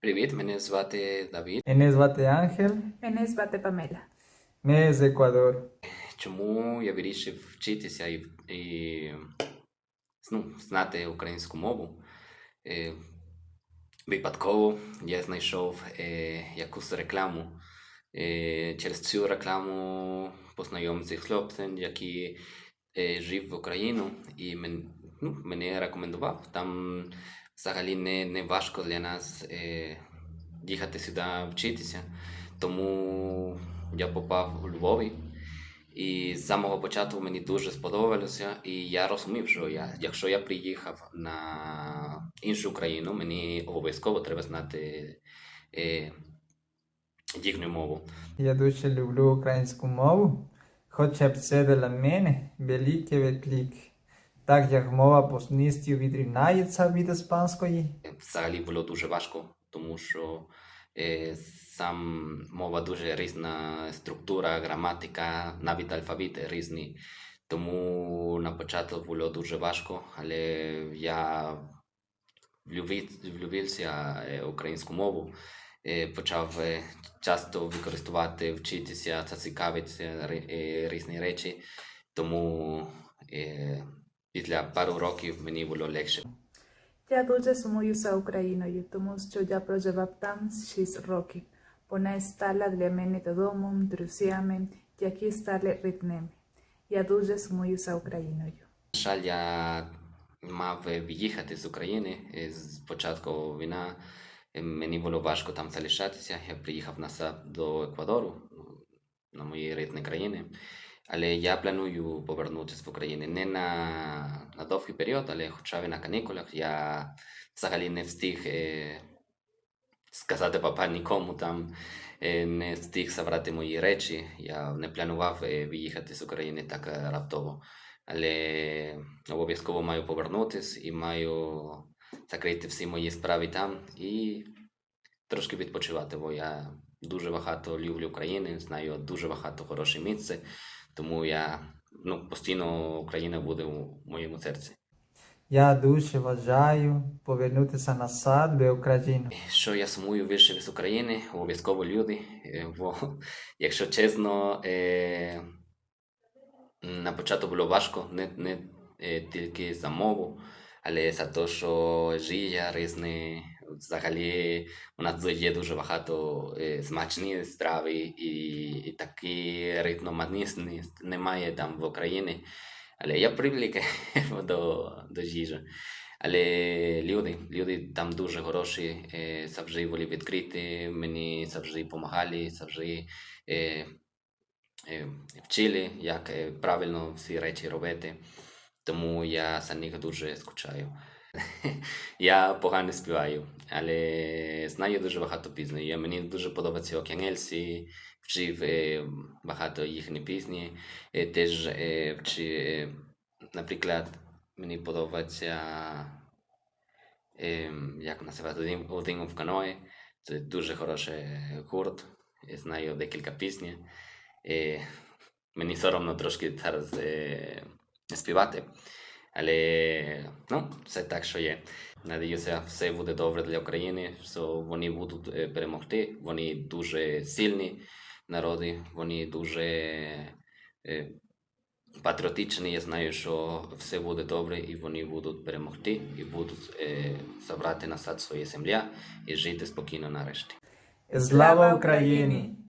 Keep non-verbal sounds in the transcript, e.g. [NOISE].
Привіт, мене звати Давід. Мене звати Ангел, Мене звати Памела. ми з Еквадору. Чому я вирішив вчитися і, і ну, знати українську мову? Е, випадково я знайшов е, якусь рекламу. Е, через цю рекламу познайомився з хлопцем, який е, жив в Україну і мен, ну, мене рекомендував. Там взагалі не, не важко для нас е, їхати сюди вчитися. Тому я попав у Львові. І з самого початку мені дуже сподобалося, і я розумів, що я, якщо я приїхав на іншу країну, мені обов'язково треба знати е, їхню мову. Я дуже люблю українську мову, хоча б це для мене великий виклик. Так як мова повністю відрізняється від іспанської, Взагалі було дуже важко, тому що е, сам мова дуже різна, структура, граматика, навіть алфавіт різні. Тому на початку було дуже важко, але я влюбився е, українську мову, е, почав е, часто використовувати, вчитися та цікавитися е, різні речі. Тому після пару років мені було легше. Я дуже сумую за Україною, тому що я проживав там 6 років. Вона стала для мене домом, друзями, які стали рідними. Я дуже сумую за Україною. На жаль, я мав виїхати з України з початку війна. Мені було важко там залишатися. Я приїхав назад до Еквадору, на мої рідні країни. Але я планую повернутися в Україну не на довгий період, але хоча б на канікулах. Я взагалі не встиг е, сказати папа нікому там, е, не встиг забрати мої речі. Я не планував е, виїхати з України так раптово але обов'язково маю повернутися і маю закрити всі мої справи там і трошки відпочивати, бо я дуже багато люблю Україну, знаю дуже багато хороше місце, тому я ну, постійно Україна буде у моєму серці. я дуже бажаю повернутися назад до України. Що я сумую більше з України, обов'язково люди. е, Бо, [LAUGHS] якщо чесно, е, на початку було важко, не, не е, тільки за мову, але за те, що життя різне. Взагалі, у нас є дуже багато е, смачні страви і, і такі різноманітні немає там в Україні. Але я привик [LAUGHS] до, до їжі. Але люди, люди там дуже хороші, е, завжди були відкриті, мені завжди допомагали, завжди е, е, вчили, як е, правильно всі речі робити. Тому я за них дуже скучаю. [LAUGHS] я погано співаю, але знаю дуже багато пісень. Мені дуже подобається Океан Ельсі, вчив е, багато їхні пісні. Е, теж е, вчи, е, наприклад, мені подобається, е, як називати, один, в каное. Це дуже хороший гурт. Знаю декілька пісень. Е, мені соромно трошки зараз співати. Але ну, це так, що є. Надіюся, все буде добре для України, що вони будуть е, перемогти. Вони дуже сильні народи, вони дуже е, патріотичні. Я знаю, що все буде добре, і вони будуть перемогти, і будуть е, забрати назад свою землю і жити спокійно нарешті. Слава Україні!